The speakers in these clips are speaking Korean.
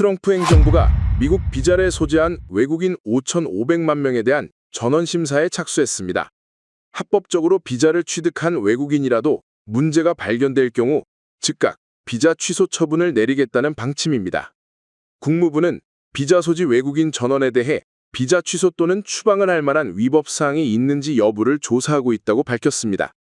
트럼프 행정부가 미국 비자를 소지한 외국인 5,500만 명에 대한 전원 심사에 착수했습니다. 합법적으로 비자를 취득한 외국인이라도 문제가 발견될 경우 즉각 비자 취소 처분을 내리겠다는 방침입니다. 국무부는 비자 소지 외국인 전원에 대해 비자 취소 또는 추방을 할 만한 위법 사항이 있는지 여부를 조사하고 있다고 밝혔습니다.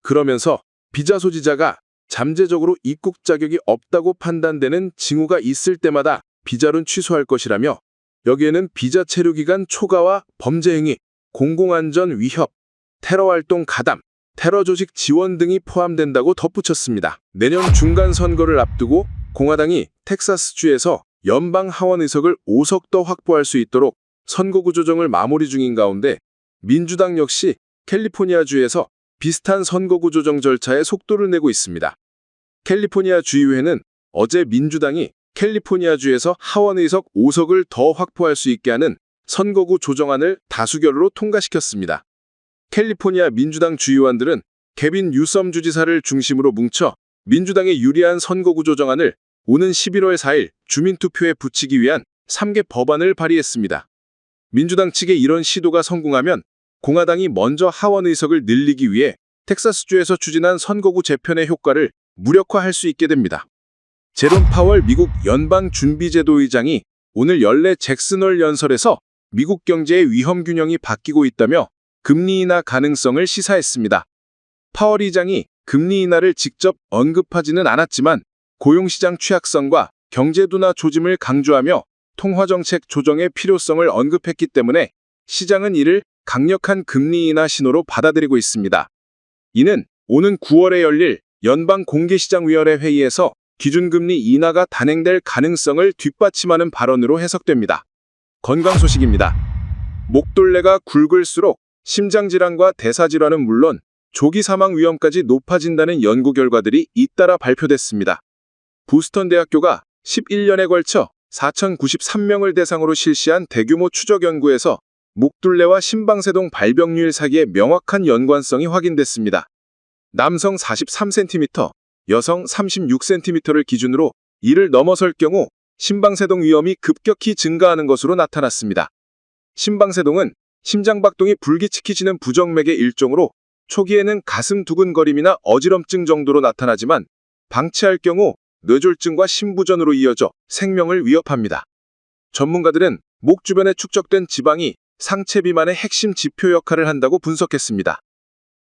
그러면서 비자 소지자가 잠재적으로 입국 자격이 없다고 판단되는 징후가 있을 때마다 비자를 취소할 것이라며 여기에는 비자 체류 기간 초과와 범죄 행위, 공공안전 위협, 테러 활동 가담, 테러 조직 지원 등이 포함된다고 덧붙였습니다. 내년 중간 선거를 앞두고 공화당이 텍사스주에서 연방 하원 의석을 5석 더 확보할 수 있도록 선거구 조정을 마무리 중인 가운데 민주당 역시 캘리포니아주에서 비슷한 선거구 조정 절차에 속도를 내고 있습니다. 캘리포니아 주의회는 어제 민주당이 캘리포니아주에서 하원 의석 5석을 더 확보할 수 있게 하는 선거구 조정안을 다수결로 통과시켰습니다. 캘리포니아 민주당 주의원들은 개빈 뉴섬 주지사를 중심으로 뭉쳐 민주당에 유리한 선거구 조정안을 오는 11월 4일 주민투표에 붙이기 위한 3개 법안을 발의했습니다. 민주당 측의 이런 시도가 성공하면 공화당이 먼저 하원 의석을 늘리기 위해 텍사스주에서 추진한 선거구 재편의 효과를 무력화할 수 있게 됩니다. 제롬 파월 미국 연방준비제도 의장이 오늘 연례 잭슨홀 연설에서 미국 경제의 위험 균형이 바뀌고 있다며 금리 인하 가능성을 시사했습니다. 파월 의장이 금리 인하를 직접 언급하지는 않았지만 고용시장 취약성과 경제 둔화 조짐을 강조하며 통화정책 조정의 필요성을 언급했기 때문에 시장은 이를 강력한 금리 인하 신호로 받아들이고 있습니다. 이는 오는 9월에 열릴 연방 공개시장위원회 회의에서 기준금리 인하가 단행될 가능성을 뒷받침하는 발언으로 해석됩니다. 건강 소식입니다. 목돌레가 굵을수록 심장질환과 대사질환은 물론 조기 사망 위험까지 높아진다는 연구 결과들이 잇따라 발표됐습니다. 부스턴 대학교가 11년에 걸쳐 4,093명을 대상으로 실시한 대규모 추적 연구에서 목둘레와 심방세동 발병률 사기의 명확한 연관성이 확인됐습니다. 남성 43cm, 여성 36cm를 기준으로 이를 넘어설 경우 심방세동 위험이 급격히 증가하는 것으로 나타났습니다. 심방세동은 심장박동이 불규칙해지는 부정맥의 일종으로 초기에는 가슴 두근거림이나 어지럼증 정도로 나타나지만 방치할 경우 뇌졸중과 심부전으로 이어져 생명을 위협합니다. 전문가들은 목 주변에 축적된 지방이 상체 비만의 핵심 지표 역할을 한다고 분석했습니다.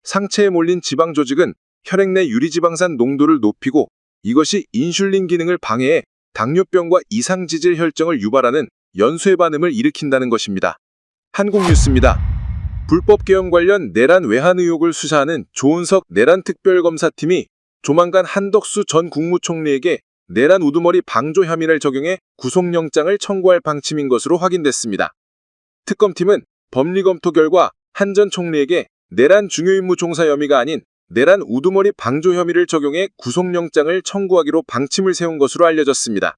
상체에 몰린 지방 조직은 혈액 내 유리지방산 농도를 높이고 이것이 인슐린 기능을 방해해 당뇨병과 이상지질 혈정을 유발하는 연쇄 반응을 일으킨다는 것입니다. 한국뉴스입니다. 불법 개헌 관련 내란 외환 의혹을 수사하는 조은석 내란 특별검사팀이 조만간 한덕수 전 국무총리에게 내란 우두머리 방조 혐의를 적용해 구속영장을 청구할 방침인 것으로 확인됐습니다. 특검팀은 법리 검토 결과 한 전 총리에게 내란 중요임무 종사 혐의가 아닌 내란 우두머리 방조 혐의를 적용해 구속영장을 청구하기로 방침을 세운 것으로 알려졌습니다.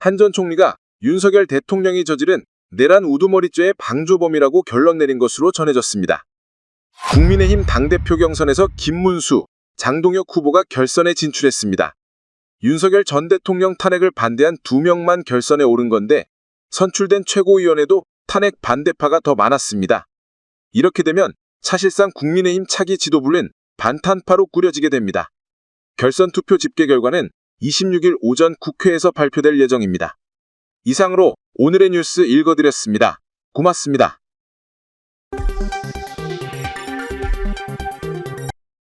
한 전 총리가 윤석열 대통령이 저지른 내란 우두머리죄의 방조범이라고 결론 내린 것으로 전해졌습니다. 국민의힘 당대표 경선에서 김문수, 장동혁 후보가 결선에 진출했습니다. 윤석열 전 대통령 탄핵을 반대한 두 명만 결선에 오른 건데 선출된 최고위원회도 탄핵 반대파가 더 많았습니다. 이렇게 되면 사실상 국민의힘 차기 지도부는 반탄파로 꾸려지게 됩니다. 결선 투표 집계 결과는 26일 오전 국회에서 발표될 예정입니다. 이상으로 오늘의 뉴스 읽어드렸습니다. 고맙습니다.